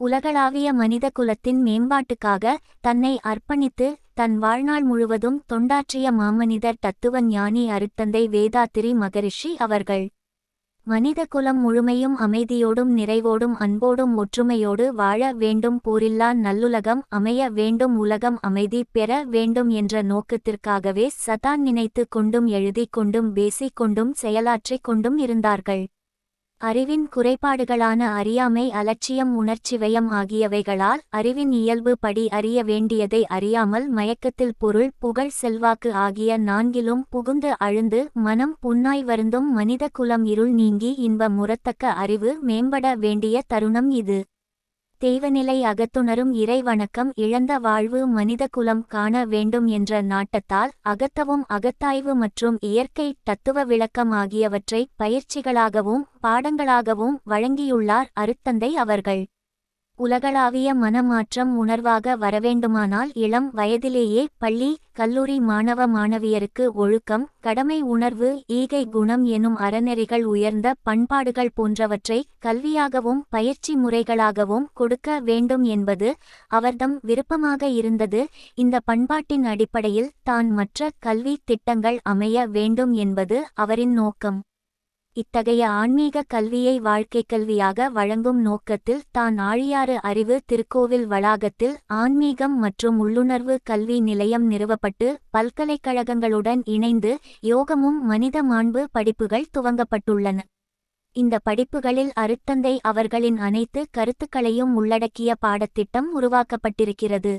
உலகளாவிய மனித குலத்தின் மேம்பாட்டுக்காக தன்னை அர்ப்பணித்து தன் வாழ்நாள் முழுவதும் தொண்டாற்றிய மாமனிதர் தத்துவ ஞானி அருத்தந்தை வேதாத்திரி மகரிஷி அவர்கள். மனித குலம் முழுமையும் அமைதியோடும் நிறைவோடும் அன்போடும் ஒற்றுமையோடு வாழ வேண்டும். போரில்லா நல்லுலகம் அமைய வேண்டும். உலகம் அமைதி பெற வேண்டும் என்ற நோக்கத்திற்காகவே சதான் நினைத்து கொண்டும் எழுதிக் கொண்டும் பேசிக் கொண்டும் செயலாற்றிக் கொண்டும் இருந்தார்கள். அறிவின் குறைபாடுகளான அறியாமை அலட்சியம் உணர்ச்சிவயம் ஆகியவைகளால் அறிவின் இயல்பு படி அறிய வேண்டியதை அறியாமல் மயக்கத்தில் பொருள் புகழ் செல்வாக்கு ஆகிய நான்கிலும் புகுந்து அழுந்து மனம் புன்னாய் வருந்தும் மனித குலம் இருள் நீங்கி இன்ப முறத்தக்க அறிவு மேம்பட வேண்டிய தருணம் இது. தெய்வநிலை அகத்துணரும் இறைவணக்கம் இழந்த வாழ்வு மனித குலம் காண வேண்டும் என்ற நாட்டத்தால் அகத்தவும் அகத்தாய்வு மற்றும் இயற்கை தத்துவ விளக்கம் ஆகியவற்றை பயிற்சிகளாகவும் பாடங்களாகவும் வழங்கியுள்ளார் அருத்தந்தை அவர்கள். உலகளாவிய மனமாற்றம் உணர்வாக வரவேண்டுமானால் இளம் வயதிலேயே பள்ளி கல்லூரி மாணவ மாணவியருக்கு ஒழுக்கம் கடமை உணர்வு ஈகை குணம் எனும் அறநெறிகள் உயர்ந்த பண்பாடுகள் போன்றவற்றை கல்வியாகவும் பயிற்சி முறைகளாகவும் கொடுக்க வேண்டும் என்பது அவர்தம் விருப்பமாக இருந்தது. இந்த பண்பாட்டின் அடிப்படையில் தான் மற்ற கல்வி திட்டங்கள் அமைய வேண்டும் என்பது அவரின் நோக்கம். இத்தகைய ஆன்மீக கல்வியை வாழ்க்கை கல்வியாக வழங்கும் நோக்கத்தில் தான் ஆழியாறு அறிவு திருக்கோவில் வளாகத்தில் ஆன்மீகம் மற்றும் உள்ளுணர்வு கல்வி நிலையம் நிறுவப்பட்டு பல்கலைக்கழகங்களுடன் இணைந்து யோகமும் மனித மாண்பு படிப்புகள் துவங்கப்பட்டுள்ளன. இந்த படிப்புகளில் அருத்தந்தை அவர்களின் அனைத்து கருத்துக்களையும் உள்ளடக்கிய பாடத்திட்டம் உருவாக்கப்பட்டிருக்கிறது.